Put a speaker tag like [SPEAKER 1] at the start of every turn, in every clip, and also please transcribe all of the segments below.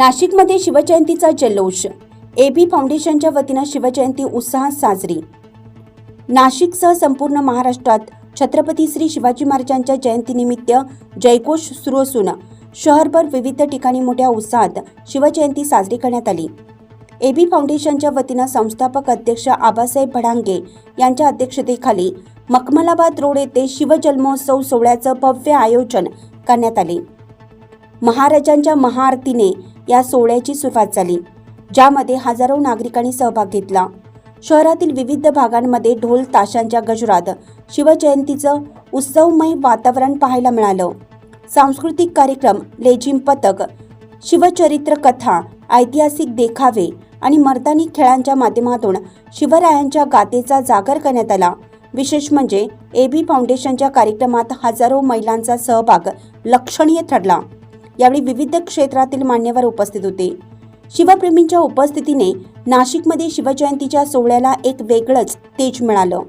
[SPEAKER 1] नाशिकमध्ये शिवजयंतीचा जल्लोष. एबी फाउंडेशनच्या वतीनं शिवजयंती उत्साहात साजरी. नाशिकसह संपूर्ण महाराष्ट्रात छत्रपती श्री शिवाजी महाराजांच्या जयंतीनिमित्त जयकोष सुरू असून शहरभर विविध ठिकाणी मोठ्या उत्साहात शिवजयंती साजरी करण्यात आली. एबी फाउंडेशनच्या वतीनं संस्थापक अध्यक्ष आबासाहेब भडांगे यांच्या अध्यक्षतेखाली मखमलाबाद रोड येथे शिवजन्मोत्सव सोहळ्याचं भव्य आयोजन करण्यात आले. महाराजांच्या महाआरतीने या सोहळ्याची सुरुवात झाली ज्यामध्ये हजारो नागरिकांनी सहभाग घेतला. शहरातील विविध भागांमध्ये ढोल ताशांच्या गजरात शिवजयंतीचं उत्सवमय वातावरण पाहायला मिळालं. सांस्कृतिक कार्यक्रम लेझिम पथक शिवचरित्र कथा ऐतिहासिक देखावे आणि मर्दानी खेळांच्या माध्यमातून शिवरायांच्या गाथेचा जागर करण्यात आला. विशेष म्हणजे एबी फाउंडेशनच्या कार्यक्रमात हजारो महिलांचा सहभाग लक्षणीय ठरला. यावेळी विविध क्षेत्रातील मान्यवर उपस्थित होते. शिवप्रेमींच्या उपस्थितीने नाशिकमध्ये शिवजयंतीच्या सोहळ्याला एक वेगळंच तेज मिळालं.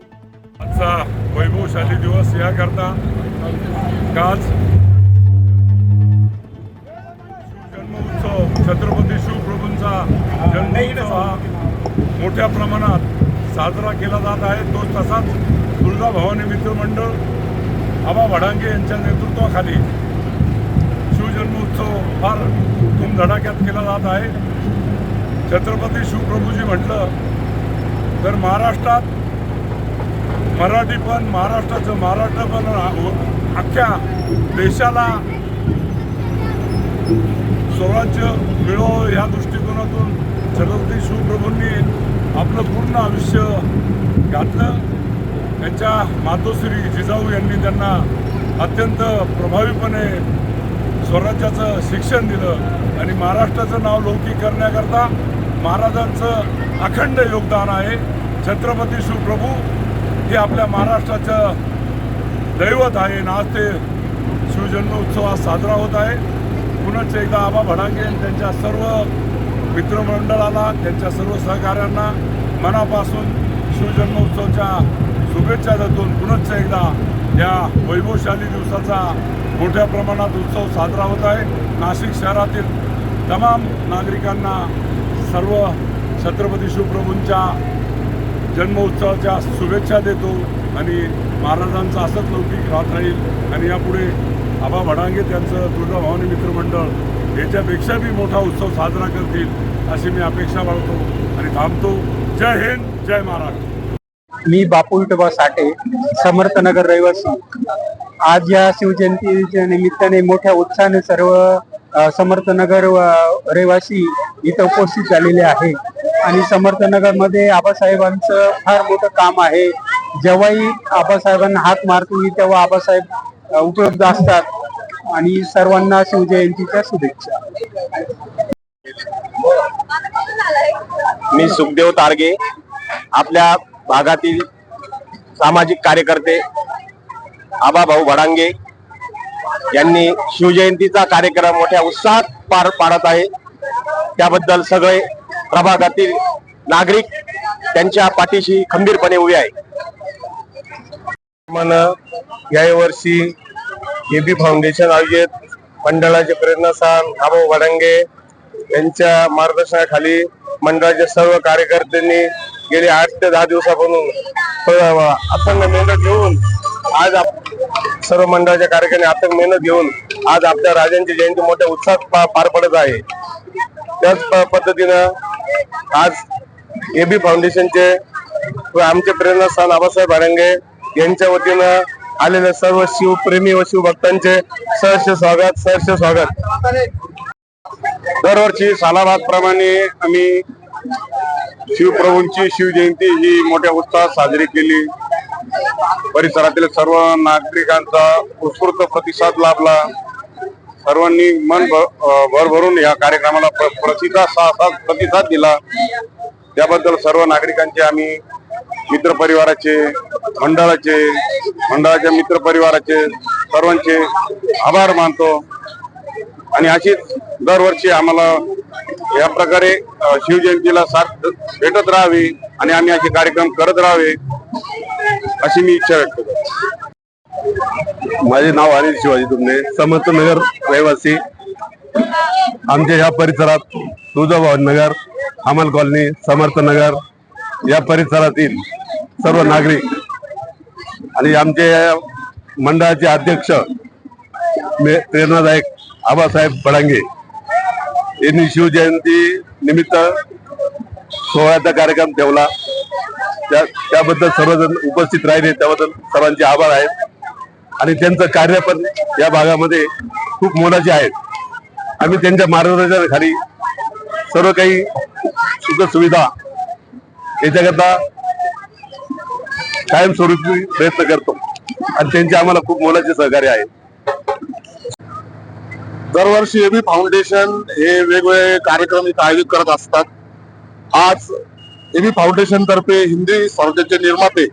[SPEAKER 2] आजचा वैभवशाली दिवस याकरता आज जन्मोत्सव छत्रपती शिवप्रभूंचा जन्मोत्सव हा मोठ्या प्रमाणात साजरा केला जात आहे. तो तसाच तुळजाभवानी मित्र मंडळ आबा भडांगे यांच्या नेतृत्वाखाली शिवजन्मोत्सव फार धूमधडाक्यात केला जात आहे. छत्रपती शिवप्रभूजी म्हटलं तर महाराष्ट्रात मराठी पण महाराष्ट्राचं महाराष्ट्र पण अख्ख्या देशाला स्वराज्य मिळो या दृष्टिकोनातून छत्रपती शिवप्रभूंनी आपलं पूर्ण आयुष्य घातलं. त्यांच्या मातोश्री जिजाऊ यांनी त्यांना अत्यंत प्रभावीपणे स्वराज्याचं शिक्षण दिलं आणि महाराष्ट्राचं नाव लौकिक करण्याकरता महाराजांचं अखंड योगदान आहे. छत्रपती शिवप्रभू हे आपल्या महाराष्ट्राचं दैवत आहे आणि आज ते शिवजन्मोत्सव आज साजरा होत आहे. पुनश्च एकदा आबा भडांगे त्यांच्या सर्व मित्रमंडळाला त्यांच्या सर्व सहकाऱ्यांना मनापासून शिवजन्मोत्सवाच्या शुभेच्छा देतून पुनश्च एकदा या वैभवशाली दिवसाचा मोठ्या प्रमाणात उत्सव साजरा होत आहे. नाशिक शहरातील तमाम नागरिकांना सर्व छत्रपती शिवप्रभूंच्या जन्मोत्सवाच्या शुभेच्छा देतो आणि महाराजांचं असंच लौकिक राहत राहील आणि यापुढे आबा भडांगे त्यांचं तुळजाभवानी मित्रमंडळ याच्यापेक्षा बी मोठा उत्सव साजरा करतील अशी मी अपेक्षा बाळगतो आणि थांबतो. जय हिंद जय महाराष्ट्र.
[SPEAKER 3] मी बापू टबा साठे समर्थनगर रहिवासी. आज या शिवजयंतीच्या निमित्ताने मोठ्या उत्साहाने सर्व समर्थनगर रहिवासी इथं उपस्थित झालेले आहे. आणि समर्थनगरमध्ये आबासाहेबांचं फार मोठं काम आहे. जेव्हाही आबासाहेबांना हात मारतोही तेव्हा आबासाहेब उपलब्ध असतात. आणि सर्वांना शिवजयंतीच्या शुभेच्छा.
[SPEAKER 4] मी सुखदेव तारगे आपल्या भागातील सामाजिक कार्यकर्ते आबाभाऊ भडांगे यांनी शिवजयंतीचा कार्यक्रम मोठ्या उत्साहात पार पाडत आहे. त्याबद्दल सगळे प्रभागातील नागरिक त्यांच्या पाठीशी खंबीरपणे उभे आहे
[SPEAKER 5] यावर्षी या वर्षी एबी फाउंडेशन आयोजित मंडळाचे प्रेरणास्थान आबाऊ भडांगे यांच्या मार्गदर्शनाखाली मंडळाच्या सर्व कार्यकर्त्यांनी गेले आठ ते दहा दिवसापासून प- मेहनत घेऊन आज आप- सर्व मंडळाच्या कार्यकर्त्यांनी अथक मेहनत घेऊन आज आपल्या राजांची जयंती मोठ्या उत्साहात पार पडत आहे. त्याच प- पद्धतीनं आज एबी फाउंडेशनचे व आमचे प्रेरणास्थान आबासाहेब आरंगे यांच्या वतीनं आलेल्या सर्व शिवप्रेमी व शिवभक्तांचे सहर्ष स्वागत सहर्ष स्वागत. दरवर्षी सालाबाद प्रमाणे आम्ही शिवप्रभूंची शिवजयंती ही मोठ्या उत्साहात साजरी केली. परिसरातील सर्व नागरिकांचा उत्स्फूर्त प्रतिसाद लाभला. सर्वांनी मन भरभरून या कार्यक्रमाला प्र- प्रतिसाद सा- प्रतिसाद दिला. त्याबद्दल सर्व नागरिकांचे आम्ही मित्र परिवाराचे मंडळाचे मंडळाच्या मित्र परिवाराचे सर्वांचे आभार मानतो. आणि अशीच दरवर्षी आम्हाला या प्रकारे शिवजयंतीला साथ भेटत राहावी आणि आम्ही असे कार्यक्रम करत राहावे. अशी मी इच्छा व्यक्त करतो. माझे नाव अनिल शिवाजी तुमने समर्थनगर रहिवासी. आमच्या या परिसरात तुळजाभवानी नगर अमल कॉलनी समर्थ नगर या परिसरातील सर्व नागरिक आणि आमचे मंडळाचे अध्यक्ष प्रेरणादायक आबासाहेब बडांगे यांनी शिवजयंती निमित्त सोहळ्याचा कार्यक्रम ठेवला. त्या त्याबद्दल सर्वजण उपस्थित राहिले त्याबद्दल सर्वांचे आभार आहेत. आणि त्यांचं कार्य पण या भागामध्ये खूप मोलाचे आहेत. आम्ही त्यांच्या मार्गदर्शनाखाली सर्व काही सुख सुविधा याच्याकरता कायमस्वरूपी प्रयत्न करतो. आणि त्यांचे आम्हाला खूप मोलाचे सहकार्य आहे.
[SPEAKER 6] दरवर्षी एबी फाउंडेशन हे वेगवेगळे कार्यक्रम इथं आयोजित करत असतात. आज एबी फाउंडेशन तर्फे हिंदी स्वराज्याचे निर्माते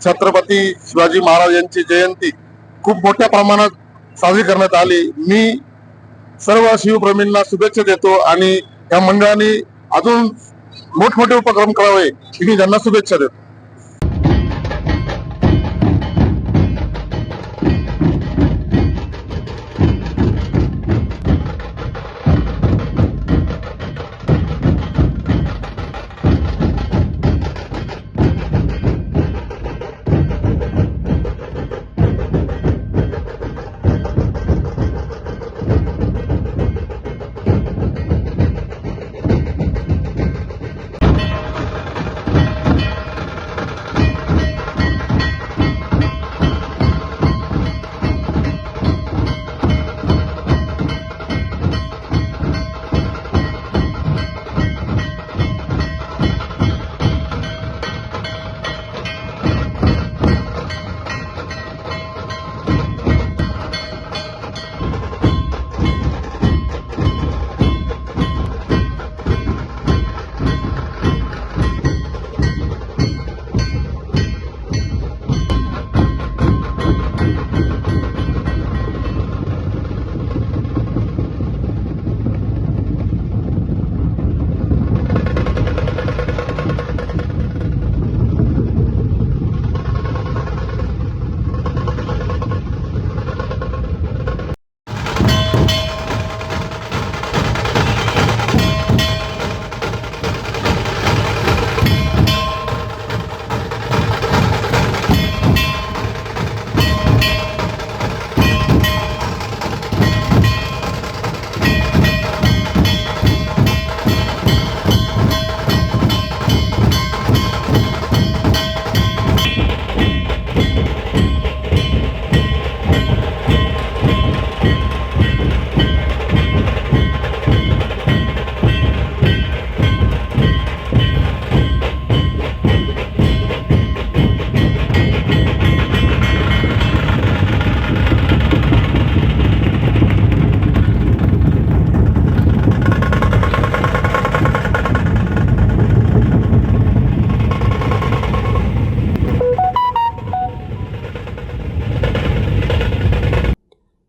[SPEAKER 6] छत्रपती शिवाजी महाराज यांची जयंती खूप मोठ्या प्रमाणात साजरी करण्यात आली. मी सर्व शिवप्रेमींना शुभेच्छा देतो आणि या मंडळाने अजून मोठमोठे उपक्रम करावे मी त्यांना शुभेच्छा देतो.